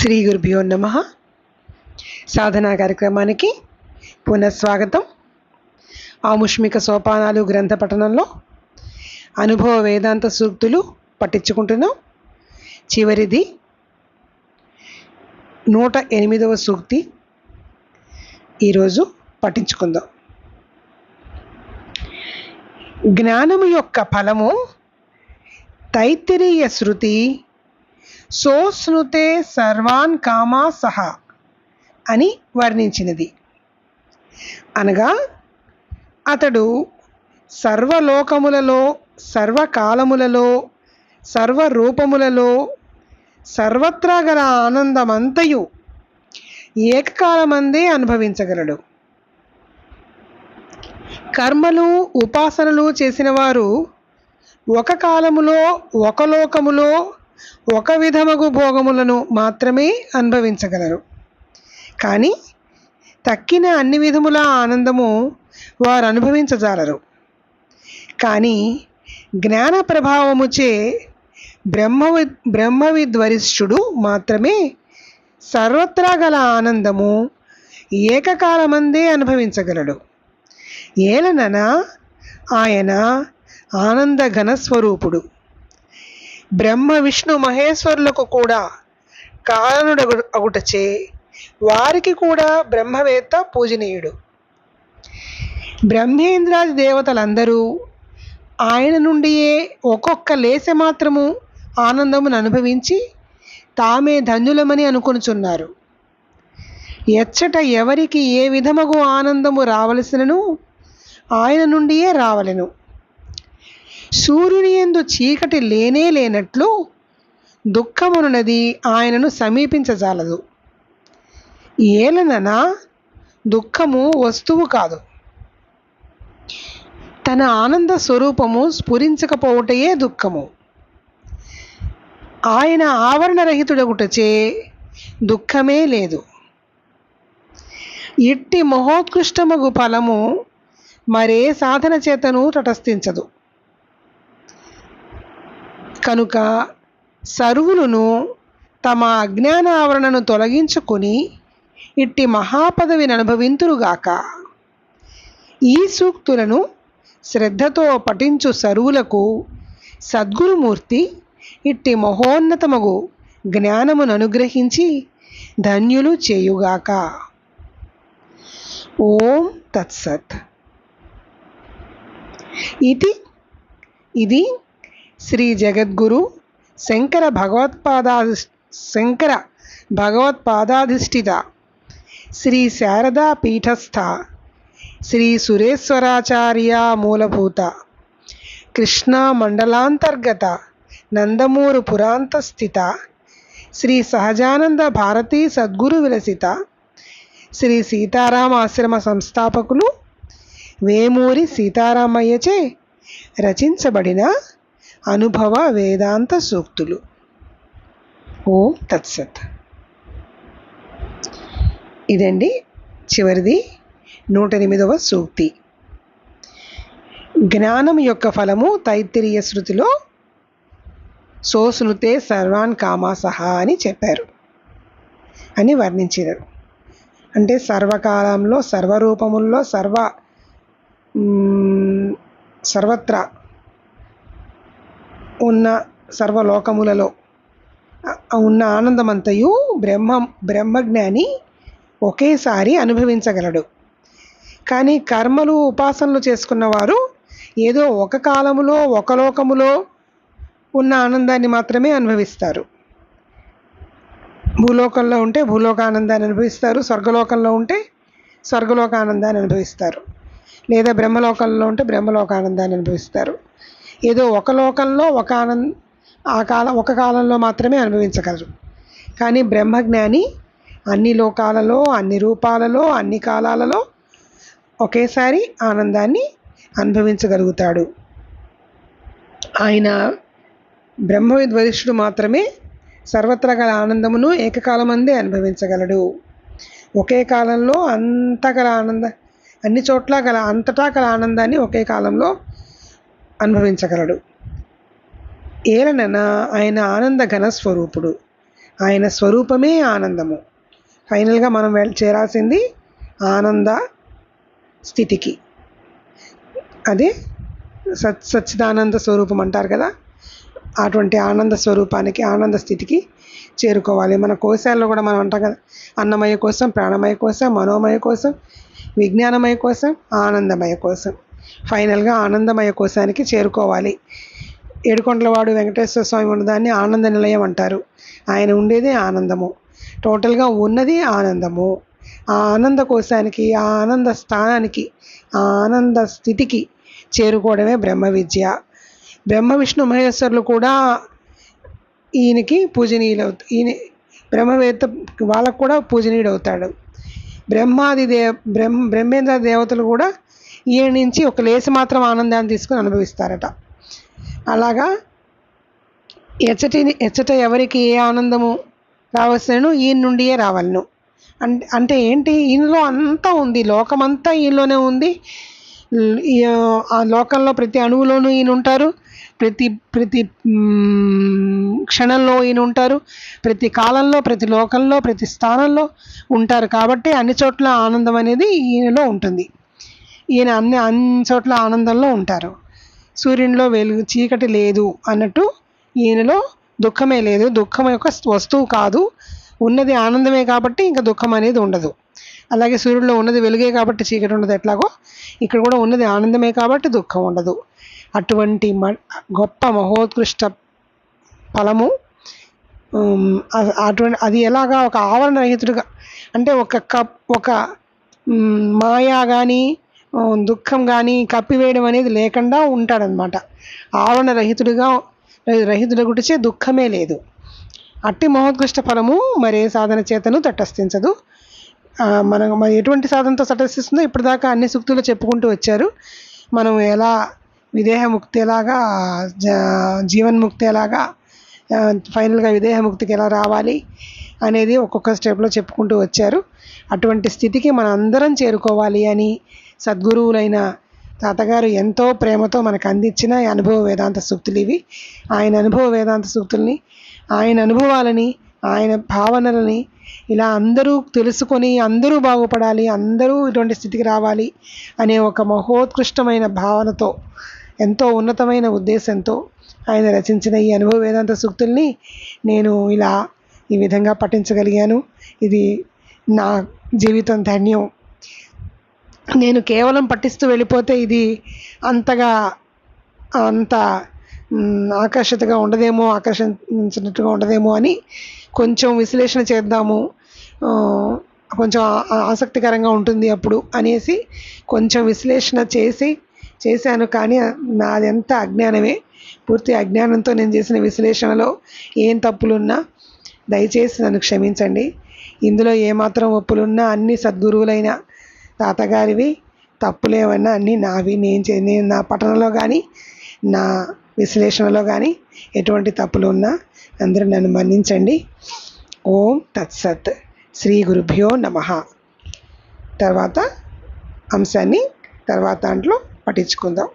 శ్రీ గురుభ్యో నమ. సాధనా కార్యక్రమానికి పునఃస్వాగతం. ఆముష్మిక సోపానాలు గ్రంథ పఠనంలో అనుభవ వేదాంత సూక్తులు పట్టించుకుంటున్నాం. చివరిది నూట ఎనిమిదవ సూక్తి ఈరోజు పఠించుకుందాం జ్ఞానము యొక్క ఫలము తైత్తిరీయ శృతి సోస్నుతే సర్వాన్ కామా సహ అని వర్ణించినది. అనగా అతడు సర్వలోకములలో సర్వకాలములలో సర్వరూపములలో సర్వత్రా గల ఆనందమంతయు ఏకకాలమందే అనుభవించగలడు. కర్మలు ఉపాసనలు చేసిన వారు ఒక కాలములో ఒక లోకములో ఒక విధమగు భోగములను మాత్రమే అనుభవించగలరు. కానీ తక్కిన అన్ని విధముల ఆనందము వారు అనుభవించజాలరు. కానీ జ్ఞాన ప్రభావముచే బ్రహ్మవి విద్వరిష్ఠుడు మాత్రమే సర్వత్రా గల ఆనందము ఏకకాలమందే అనుభవించగలడు. ఏలనన ఆయన ఆనంద ఘనస్వరూపుడు బ్రహ్మ విష్ణు మహేశ్వరులకు కూడా కారణుడు అగుటచే వారికి కూడా బ్రహ్మవేత్త పూజనీయుడు. బ్రహ్మేంద్రాది దేవతలందరూ ఆయన నుండియే ఒక్కొక్క లేసె మాత్రము ఆనందమును అనుభవించి తామే ధన్యులమని అనుకొనుచున్నారు. ఎచ్చట ఎవరికి ఏ విధమగు ఆనందము రావలసినను ఆయన నుండియే రావలెను. సూర్యుని ఎందు చీకటి లేనే లేనట్లు దుఃఖమునున్నది ఆయనను సమీపించజాలదు. ఏలనన? దుఃఖము వస్తువు కాదు. తన ఆనంద స్వరూపము స్ఫురించకపోవటయే దుఃఖము. ఆయన ఆవరణరహితుడగుటచే దుఃఖమే లేదు. ఇట్టి మహోత్కృష్టమగు ఫలము మరే సాధన చేతను తటస్థించదు. కనుక సర్వులను తమ అజ్ఞాన ఆవరణను తొలగించుకొని ఇట్టి మహాపదవిని అనుభవింతురుగాక. ఈ సూక్తులను శ్రద్ధతో పఠించు సరువులకు సద్గురుమూర్తి ఇట్టి మహోన్నతమగు జ్ఞానమును అనుగ్రహించి ధన్యులు చేయుగాక. ఓం తత్సత్. ఇది ఇది శ్రీ జగద్గురు శంకర భగవత్పాదా శంకర భగవత్పాదాధిష్ఠిత. శ్రీ శారదా పీఠస్థ. శ్రీ సురేశ్వరాచార్య మూలభూత. కృష్ణా మండలాంతర్గత. నందమూరు పురాంతస్థిత. శ్రీ సహజానంద భారతీ సద్గురు విలసిత. శ్రీ సీతారామ ఆశ్రమ సంస్థాపకులు వేమూరి సీతారామయ్యచే రచించబడిన అనుభవ వేదాంత సూక్తులు. ఓం తత్సత్. ఇదండి చివరిది నూట ఎనిమిదవ సూక్తి. జ్ఞానం యొక్క ఫలము తైత్తిరీయ శృతిలో సోసునుతే సర్వాన్ కామాసహ అని చెప్పారు అని వర్ణించారు అంటే సర్వకాలంలో సర్వరూపముల్లో సర్వ సర్వత్రా ఉన్న సర్వలోకములలో ఉన్న ఆనందమంతయు బ్రహ్మ బ్రహ్మజ్ఞాని ఒకేసారి అనుభవించగలడు. కానీ కర్మలు ఉపాసనలు చేసుకున్నవారు ఏదో ఒక కాలములో ఒక లోకములో ఉన్న ఆనందాన్ని మాత్రమే అనుభవిస్తారు. భూలోకంలో ఉంటే భూలోక ఆనందాన్ని అనుభవిస్తారు స్వర్గలోకంలో ఉంటే స్వర్గలోక ఆనందాన్ని అనుభవిస్తారు. లేదా బ్రహ్మలోకంలో ఉంటే బ్రహ్మలోక ఆనందాన్ని అనుభవిస్తారు. ఏదో ఒక లోకంలో ఒక ఆనంద ఆ కాలం ఒక కాలంలో మాత్రమే అనుభవించగలరు. కానీ బ్రహ్మజ్ఞాని అన్ని లోకాలలో అన్ని రూపాలలో అన్ని కాలాలలో ఒకేసారి ఆనందాన్ని అనుభవించగలుగుతాడు. ఆయన బ్రహ్మవిద్వరిష్ఠుడు మాత్రమే సర్వత్రా గల ఆనందమును ఏకకాలమందే అనుభవించగలడు. ఒకే కాలంలో అంత గల ఆనంద అన్ని చోట్ల గల అంతటా గల ఆనందాన్ని ఒకే కాలంలో అనుభవించగలడు. ఏలనన ఆయన ఆనంద ఘన స్వరూపుడు. ఆయన స్వరూపమే ఆనందము. ఫైనల్గా మనం వెళ్ చేరాల్సింది ఆనంద స్థితికి. అదే సత్ సచ్చిదానంద స్వరూపం అంటారు కదా? అటువంటి ఆనంద స్వరూపానికి ఆనంద స్థితికి చేరుకోవాలి. మన కోశాల్లో కూడా మనం అంటాం కదా అన్నమయ కోసం ప్రాణమయ కోసం మనోమయ కోసం విజ్ఞానమయ కోసం ఆనందమయ కోసం. ఫైనల్గా ఆనందమయ కోశానికి చేరుకోవాలి. ఏడుకొండలవాడు వెంకటేశ్వర స్వామి ఉన్నదాన్ని ఆనంద నిలయం అంటారు. ఆయన ఉండేదే ఆనందము. టోటల్గా ఉన్నది ఆనందము. ఆ ఆనంద కోశానికి ఆ ఆనంద స్థానానికి ఆ ఆనంద స్థితికి చేరుకోవడమే బ్రహ్మ విద్య. బ్రహ్మ విష్ణు మహేశ్వరులు కూడా ఈయనకి పూజనీయులు ఈయన బ్రహ్మవేత్త వాళ్ళకు కూడా పూజనీయుడు అవుతాడు. బ్రహ్మాది దే బ్రహ్మ బ్రహ్మేంద్ర దేవతలు కూడా ఈయన నుంచి ఒక లేసి మాత్రం ఆనందాన్ని తీసుకుని అనుభవిస్తారట. అలాగా ఎచ్చటిని ఎచ్చట ఎవరికి ఏ ఆనందము రావచ్చును ఈయన నుండియే రావాలను. అంటే అంటే ఏంటి? ఈయనలో అంతా ఉంది. లోకమంతా ఈయనలోనే ఉంది. ఆ లోకంలో ప్రతి అణువులోనూ ఈయన ఉంటారు. ప్రతి ప్రతి క్షణంలో ఈయన ఉంటారు. ప్రతి కాలంలో ప్రతి లోకంలో ప్రతి స్థానంలో ఉంటారు. కాబట్టి అన్ని చోట్ల ఆనందం అనేది ఈయనలో ఉంటుంది. ఈయన అన్ని అన్ని చోట్ల ఆనందంలో ఉంటారు. సూర్యునిలో వెలుగు చీకటి లేదు అన్నట్టు ఈయనలో దుఃఖమే లేదు. దుఃఖం యొక్క వస్తువు కాదు. ఉన్నది ఆనందమే కాబట్టి ఇంకా దుఃఖం అనేది ఉండదు. అలాగే సూర్యుడిలో ఉన్నది వెలుగే కాబట్టి చీకటి ఉండదు. ఎట్లాగో? ఇక్కడ కూడా ఉన్నది ఆనందమే కాబట్టి దుఃఖం ఉండదు. అటువంటి మ గొప్ప మహోత్కృష్ట ఫలము అటువంటి అది ఎలాగా ఒక ఆవరణ రహితుడుగా అంటే ఒక కప్ ఒక మాయా కానీ దుఃఖం కానీ కప్పివేయడం అనేది లేకుండా ఉంటాడనమాట ఆవరణ రహితుడిగా రహితుడు గుడిచే దుఃఖమే లేదు. అట్టి మహోత్కృష్ట ఫలము మరే సాధన చేతను తటస్థించదు. మనం మరి ఎటువంటి సాధనతో తటస్థిస్తుందో ఇప్పటిదాకా అన్ని సూక్తులు చెప్పుకుంటూ వచ్చారు. మనం ఎలా విదేహముక్తి ఎలాగా జ- జీవన్ముక్తి ఎలాగా ఫైనల్గా విదేహముక్తికి ఎలా రావాలి? అనేది ఒక్కొక్క స్టెప్లో చెప్పుకుంటూ వచ్చారు. అటువంటి స్థితికి మనం అందరం చేరుకోవాలి అని సద్గురువులైన తాతగారు ఎంతో ప్రేమతో మనకు అందించిన ఈ అనుభవ వేదాంత సూక్తులు ఇవి. ఆయన అనుభవ వేదాంత సూక్తుల్ని ఆయన అనుభవాలని ఆయన భావనలని ఇలా అందరూ తెలుసుకొని అందరూ బాగుపడాలి అందరూ ఇటువంటి స్థితికి రావాలి అనే ఒక మహోత్కృష్టమైన భావనతో ఎంతో ఉన్నతమైన ఉద్దేశంతో ఆయన రచించిన ఈ అనుభవ వేదాంత సూక్తుల్ని నేను ఇలా ఈ విధంగా పఠించగలిగాను. ఇది నా జీవితం ధన్యం. నేను కేవలం పఠిస్తూ వెళ్ళిపోతే ఇది అంతగా అంత ఆకర్షితగా ఉండదేమో ఆకర్షించినట్టుగా ఉండదేమో అని కొంచెం విశ్లేషణ చేద్దాము. కొంచెం ఆసక్తికరంగా ఉంటుంది అప్పుడు అనేసి కొంచెం విశ్లేషణ చేసి చేశాను కానీ నాదంతా అజ్ఞానమే. పూర్తి అజ్ఞానంతో నేను చేసిన విశ్లేషణలో ఏం తప్పులున్నా దయచేసి నన్ను క్షమించండి. ఇందులో ఏమాత్రం ఒప్పులున్నా అన్ని సద్గురువులైన తాతగారివి తప్పులేమన్నా అన్నీ నావి. నేను చే నేను నా పఠనలో కానీ నా విశ్లేషణలో కానీ ఎటువంటి తప్పులు ఉన్నా అందరూ నన్ను మన్నించండి. ఓం తత్సత్. శ్రీ గురుభ్యో నమ. తర్వాత అంశాన్ని తర్వాత దాంట్లో పఠించుకుందాం